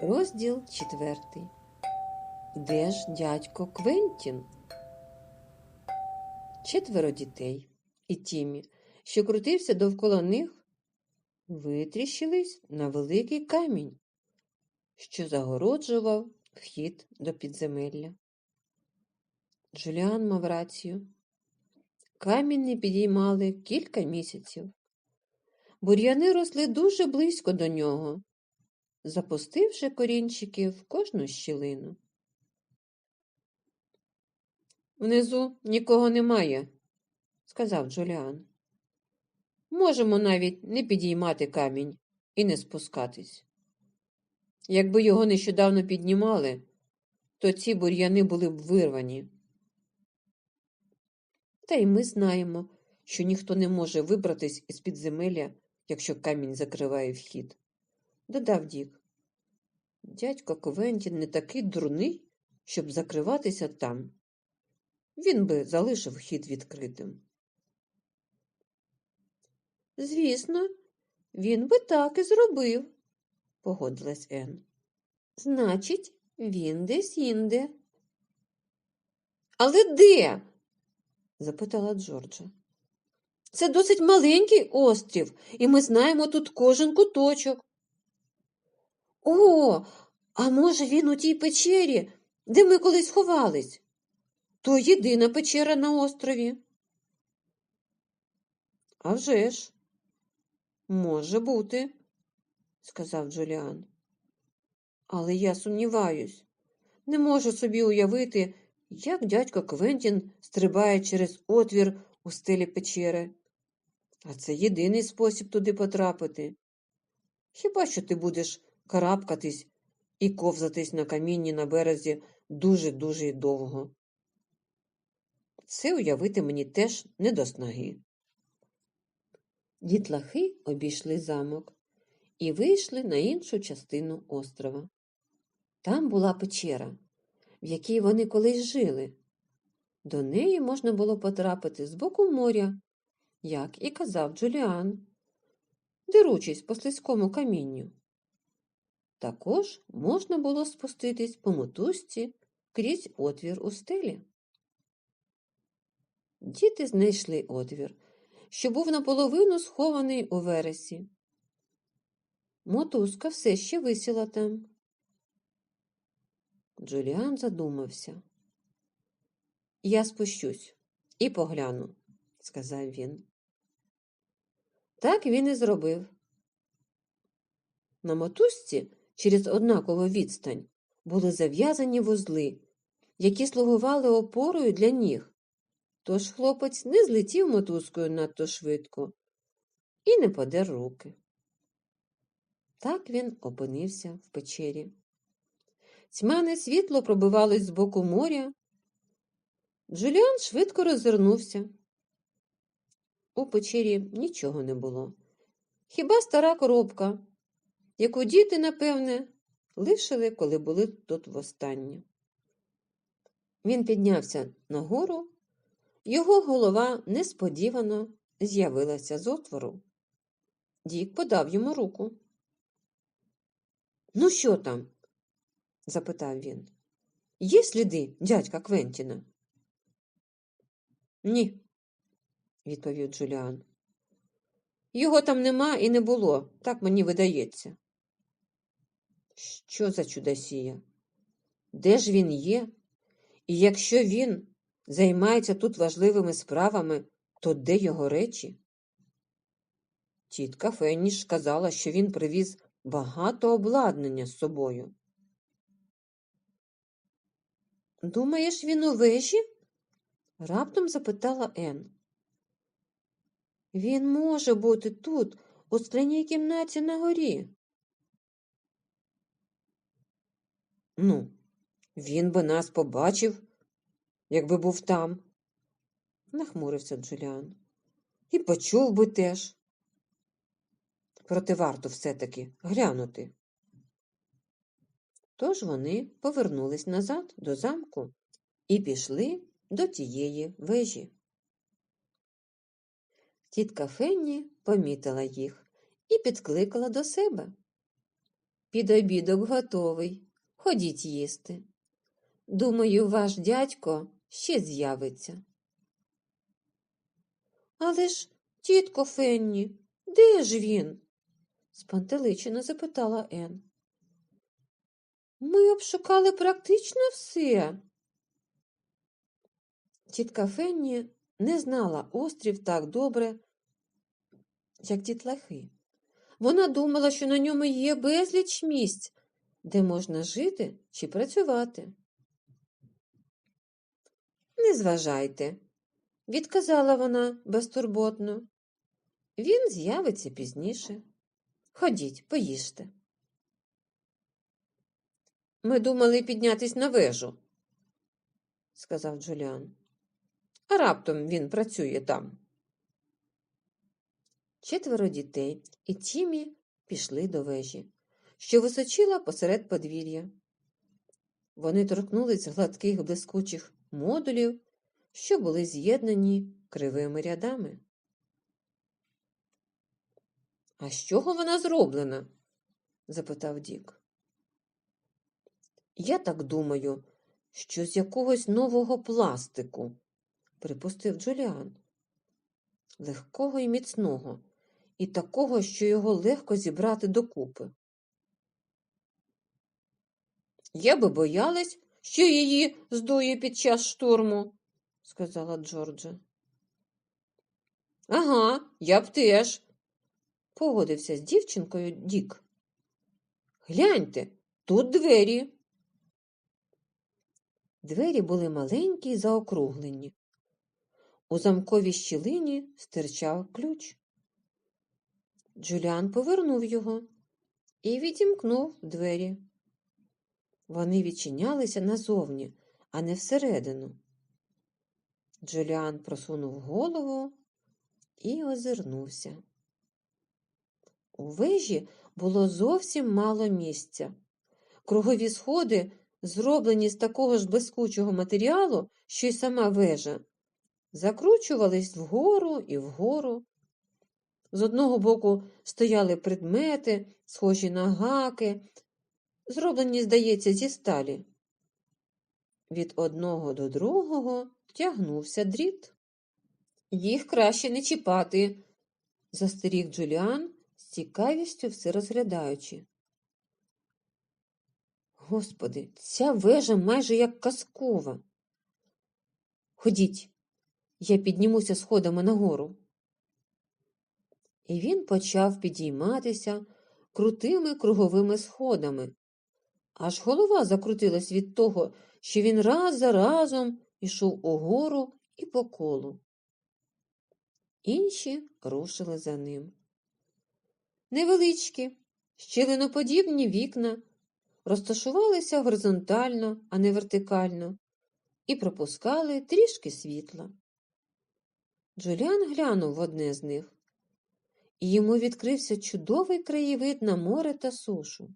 Розділ четвертий. Де ж дядько Квентін? Четверо дітей і Тімі, що крутився довкола них, витріщились на великий камінь, що загороджував вхід до підземелля. Джуліан мав рацію. Камінь не підіймали кілька місяців. Бур'яни росли дуже близько до нього, запустивши корінчики в кожну щілину. Внизу нікого немає, сказав Джуліан. Можемо навіть не підіймати камінь і не спускатись. Якби його нещодавно піднімали, то ці бур'яни були б вирвані. Та й ми знаємо, що ніхто не може вибратись із підземелля, якщо камінь закриває вхід, додав Дік. Дядько Ковентін не такий дурний, щоб закриватися там. Він би залишив вхід відкритим. Звісно, він би так і зробив, погодилась Ен. Значить, він десь інде. Але де? запитала Джорджа. Це досить маленький острів, і ми знаємо тут кожен куточок. О, а може він у тій печері, де ми колись ховались? То єдина печера на острові. «А вже ж, може бути, сказав Джуліан. Але я сумніваюсь, не можу собі уявити, як дядько Квентін стрибає через отвір у стелі печери. А це єдиний спосіб туди потрапити. Хіба що ти будеш карабкатись і ковзатись на камінні на березі дуже-дуже довго. Це уявити мені теж не до снаги. Дітлахи обійшли замок і вийшли на іншу частину острова. Там була печера, в якій вони колись жили. До неї можна було потрапити з боку моря, як і казав Джуліан, деручись по слизькому камінню. Також можна було спуститись по мотузці крізь отвір у стелі. Діти знайшли отвір, що був наполовину схований у вересі. Мотузка все ще висіла там. Джуліан задумався. Я спущусь і погляну, сказав він. Так він і зробив. На мотузці через однакову відстань були зав'язані вузли, які слугували опорою для ніг. Тож хлопець не злетів мотузкою надто швидко і не подер руки. Так він опинився в печері. Тьмяне світло пробивалось з боку моря. Джуліан швидко розвернувся. У печері нічого не було. Хіба стара коробка, яку діти, напевне, лишили, коли були тут востаннє. Він піднявся нагору, його голова несподівано з'явилася з отвору. Дік подав йому руку. Ну, що там? запитав він. Є сліди дядька Квентіна? Ні, відповів Джуліан. Його там нема і не було, так мені видається. Що за чудосія? Де ж він є? І якщо він займається тут важливими справами, то де його речі? Тітка Фенніш сказала, що він привіз багато обладнання з собою. Думаєш, він у вежі? раптом запитала Ен. Він може бути тут, у скляній кімнаті на горі. Ну, він би нас побачив, якби був там, нахмурився Джуліан. І почув би теж. Проте варто все-таки глянути. Тож вони повернулись назад до замку і пішли до тієї вежі. Тітка Фенні помітила їх і підкликала до себе. Підобідок готовий. Ходіть їсти. Думаю, ваш дядько ще з'явиться. Але ж, тітко Фенні, де ж він? спантеличено запитала Ен. Ми обшукали практично все. Тітка Фенні не знала острів так добре, як дітлахи. Вона думала, що на ньому є безліч місць, де можна жити чи працювати. Не зважайте, відказала вона безтурботно. Він з'явиться пізніше. Ходіть, поїжте. Ми думали піднятись на вежу, сказав Джуліан. А раптом він працює там. Четверо дітей і Тімі пішли до вежі, що височила посеред подвір'я. Вони торкнулись гладких блискучих модулів, що були з'єднані кривими рядами. А з чого вона зроблена? запитав Дік. Я так думаю, що з якогось нового пластику, припустив Джуліан. Легкого і міцного, і такого, що його легко зібрати докупи. Я би боялась, що її здує під час штурму, сказала Джорджа. Ага, я б теж, погодився з дівчинкою Дік. Гляньте, тут двері. Двері були маленькі й заокруглені. У замковій щілині стирчав ключ. Джуліан повернув його і відімкнув двері. Вони відчинялися назовні, а не всередину. Джуліан просунув голову і озирнувся. У вежі було зовсім мало місця. Кругові сходи, зроблені з такого ж блискучого матеріалу, що й сама вежа, закручувались вгору і вгору. З одного боку стояли предмети, схожі на гаки, зроблені, здається, зі сталі. Від одного до другого тягнувся дріт. Їх краще не чіпати, застеріг Джуліан, з цікавістю все розглядаючи. Господи, ця вежа майже як казкова. Ходіть, я піднімуся сходами нагору. І він почав підійматися крутими круговими сходами. Аж голова закрутилась від того, що він раз за разом ішов угору і по колу. Інші рушили за ним. Невеличкі, щілиноподібні вікна розташувалися горизонтально, а не вертикально, і пропускали трішки світла. Джуліан глянув в одне з них, і йому відкрився чудовий краєвид на море та сушу.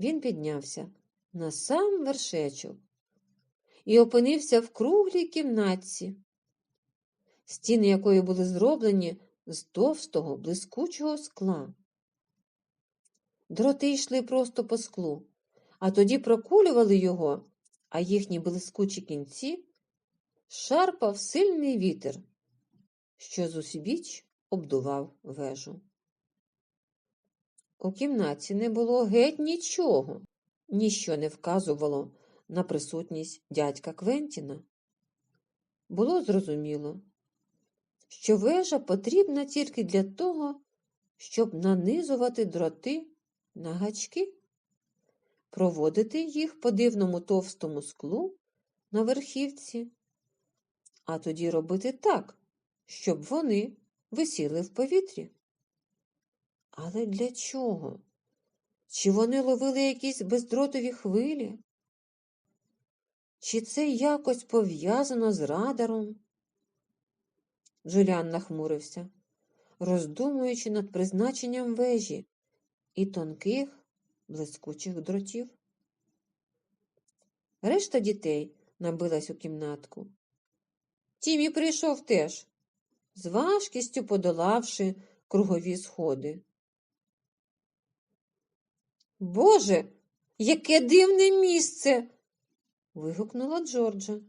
Він піднявся на сам вершечок і опинився в круглій кімнатці, стіни якої були зроблені з товстого блискучого скла. Дроти йшли просто по склу, а тоді прокулювали його, а їхні блискучі кінці шарпав сильний вітер, що зусібіч обдував вежу. У кімнаті не було геть нічого, ніщо не вказувало на присутність дядька Квентіна. Було зрозуміло, що вежа потрібна тільки для того, щоб нанизувати дроти на гачки, проводити їх по дивному товстому склу на верхівці, а тоді робити так, щоб вони висіли в повітрі. Але для чого? Чи вони ловили якісь бездротові хвилі? Чи це якось пов'язано з радаром? Джуліан нахмурився, роздумуючи над призначенням вежі і тонких, блискучих дротів. Решта дітей набилась у кімнатку. Тімі прийшов теж, з важкістю подолавши кругові сходи. Боже, яке дивне місце. вигукнула Джорджа.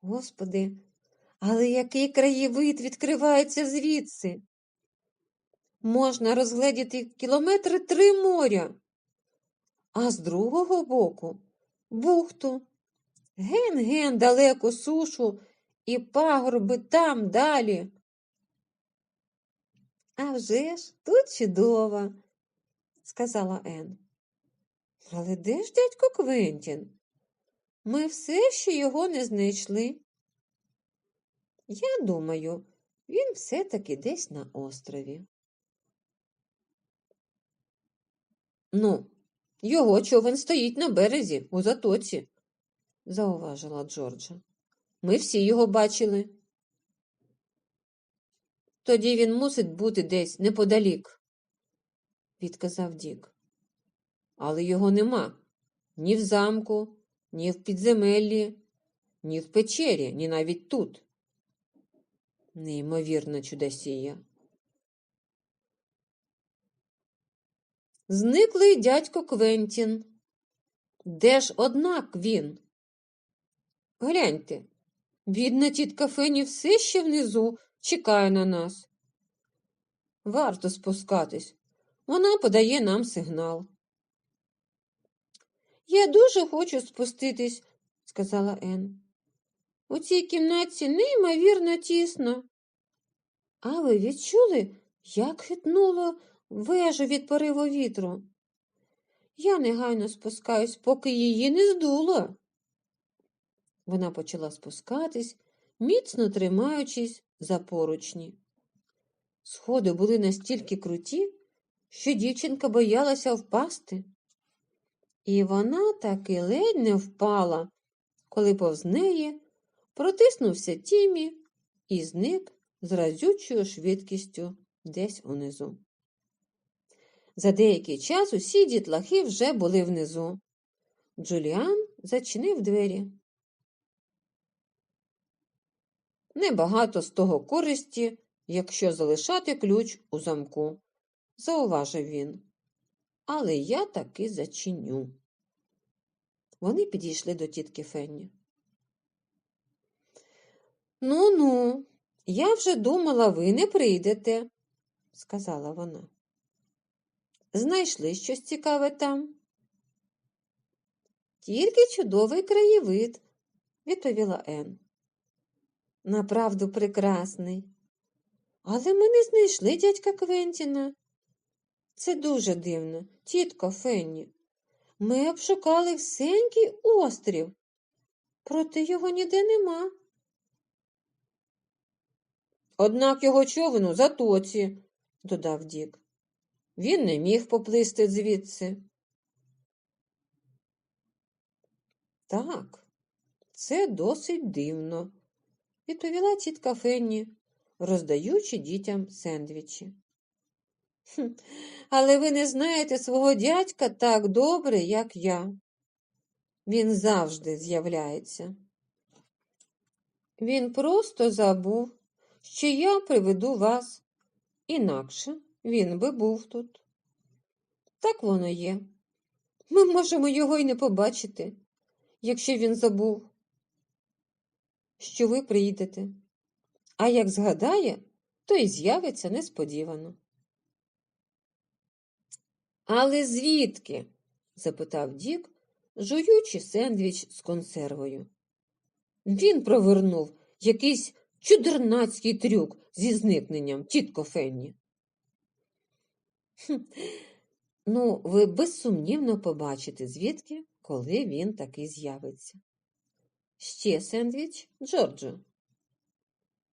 Господи, але який краєвид відкривається звідси? Можна розгледіти кілометри три моря, а з другого боку бухту, ген-ген далеко сушу і пагорби там далі. А вже ж тут чудово, сказала Ен. Але де ж дядько Квентін? Ми все ще його не знайшли. Я думаю, він все-таки десь на острові. Ну, його човен стоїть на березі, у затоці, зауважила Джорджа. Ми всі його бачили. Тоді він мусить бути десь неподалік, відказав Дік. Але його нема ні в замку, ні в підземеллі, ні в печері, ні навіть тут. Неймовірна чудосія. Зниклий дядько Квентін. Де ж однак він? Гляньте, бідна тітка Фені все ще внизу чекає на нас. Варто спускатись. Вона подає нам сигнал. Я дуже хочу спуститись, сказала Ен. У цій кімнаті неймовірно тісно. А ви відчули, як хитнуло вежу від пориву вітру? Я негайно спускаюсь, поки її не здуло. Вона почала спускатись, міцно тримаючись за поручні. Сходи були настільки круті, що дівчинка боялася впасти. І вона таки ледь не впала, коли повз неї протиснувся Тімі і зник з разючою швидкістю десь унизу. За деякий час усі дітлахи вже були внизу. Джуліан зачинив двері. Небагато з того користі, якщо залишати ключ у замку, зауважив він. Але я таки зачиню. Вони підійшли до тітки Фенні. Ну ну, я вже думала, ви не прийдете, сказала вона. Знайшли щось цікаве там? Тільки чудовий краєвид, відповіла Ен. Направду прекрасний. Але ми не знайшли дядька Квентіна. Це дуже дивно, тітко Фенні. Ми обшукали всенький острів, проте його ніде нема. Однак його човен у затоці, додав Дік. Він не міг поплисти звідси. Так, це досить дивно, відповіла тітка Фенні, роздаючи дітям сендвічі. «Хм, Але ви не знаєте свого дядька так добре, як я. Він завжди з'являється. Він просто забув, що я приведу вас, інакше він би був тут. Так воно є. Ми можемо його й не побачити, якщо він забув, що ви приїдете. А як згадає, то й з'явиться несподівано. Але звідки? запитав Дік, жуючи сендвіч з консервою. Він провернув якийсь чудернацький трюк зі зникненням, тітко Фенні. Ну, ви безсумнівно побачите, звідки, коли він таки з'явиться. Ще сендвіч, Джорджо.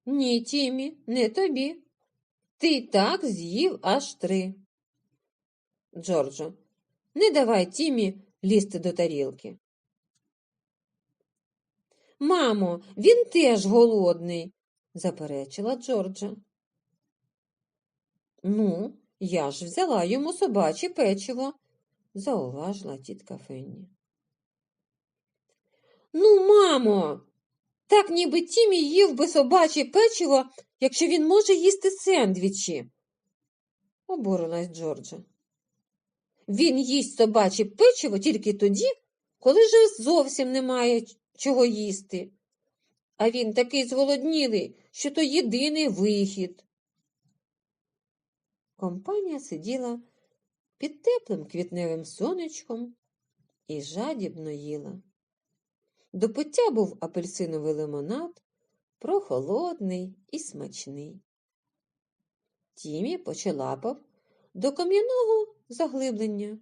Ні, Тімі, не тобі. Ти так з'їв аж три. Джорджо, не давай Тімі лізти до тарілки. Мамо, він теж голодний, заперечила Джорджа. Ну, я ж взяла йому собаче печиво, зауважила тітка Фенні. Ну, мамо, так ніби Тімі їв би собаче печиво, якщо він може їсти сендвічі, обурилась Джорджа. Він їсть собаче печиво тільки тоді, коли ж зовсім немає чого їсти. А він такий зголоднілий, що то єдиний вихід. Компанія сиділа під теплим квітневим сонечком і жадібно їла. До пиття був апельсиновий лимонад, прохолодний і смачний. Тімі почелапав до кам'яного заглиблення.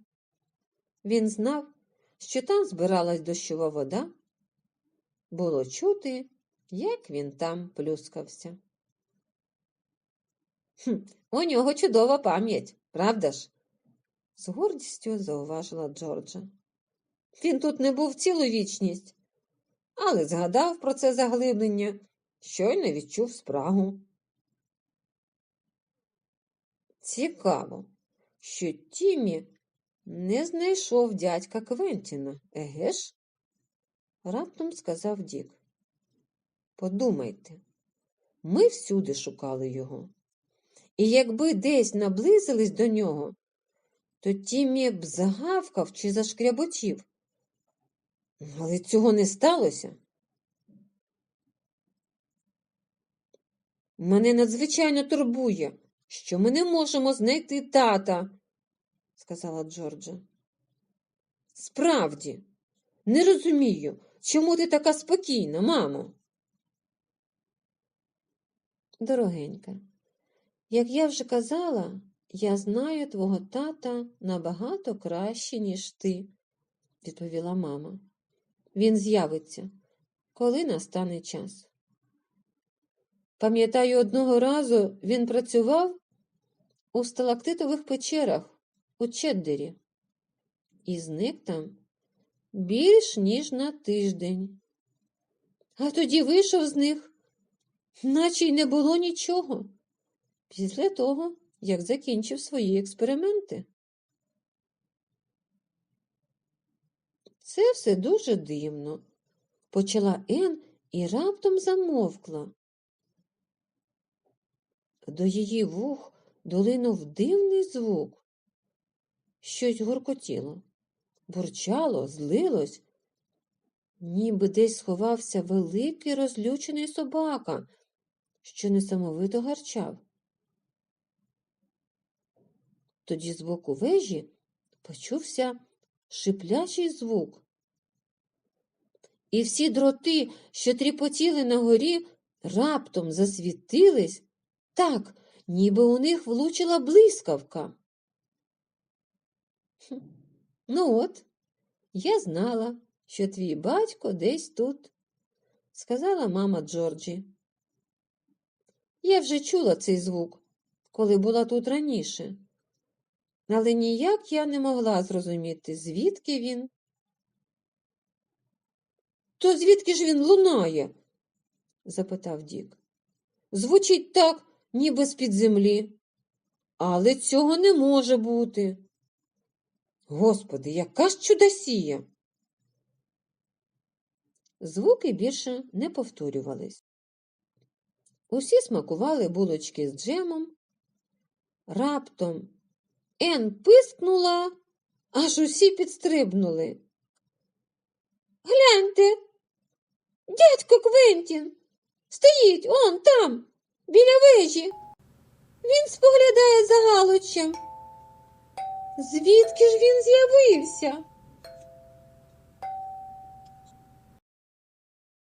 Він знав, що там збиралась дощова вода. Було чути, як він там плюскався. «Хм, у нього чудова пам'ять, правда ж? з гордістю зауважила Джорджа. Він тут не був цілу вічність, але згадав про це заглиблення, щойно відчув спрагу. Цікаво, що Тімі не знайшов дядька Квентіна, еге ж? Раптом сказав Дік. Подумайте, ми всюди шукали його. І якби десь наблизились до нього, то Тімі б загавкав чи зашкряботів. Але цього не сталося. Мене надзвичайно турбує, що ми не можемо знайти тата, сказала Джорджа. Справді, не розумію, чому ти така спокійна, мамо. Дорогенька, як я вже казала, я знаю твого тата набагато краще, ніж ти, відповіла мама. Він з'явиться, коли настане час. Пам'ятаю, одного разу він працював у сталактитових печерах у Чеддері і зник там більш ніж на тиждень. А тоді вийшов з них, наче й не було нічого, після того, як закінчив свої експерименти. Це все дуже дивно, почала Ен і раптом замовкла. До її вух долинув дивний звук. Щось гуркотіло, бурчало, злилось, ніби десь сховався великий розлючений собака, що несамовито гарчав. Тоді з боку вежі почувся шиплячий звук. І всі дроти, що тріпотіли на горі, раптом засвітились так, ніби у них влучила блискавка. «Хм, Ну от, я знала, що твій батько десь тут, сказала мама Джорджі. Я вже чула цей звук, коли була тут раніше, але ніяк я не могла зрозуміти, звідки він. То звідки ж він лунає? запитав Дік. Звучить так, ніби з-під землі. Але цього не може бути. Господи, яка ж чудосія! Звуки більше не повторювались. Усі смакували булочки з джемом. Раптом Ен пискнула, аж усі підстрибнули. Гляньте, дядько Квентін стоїть он там, біля вежі. Він споглядає за Галуччям. Звідки ж він з'явився?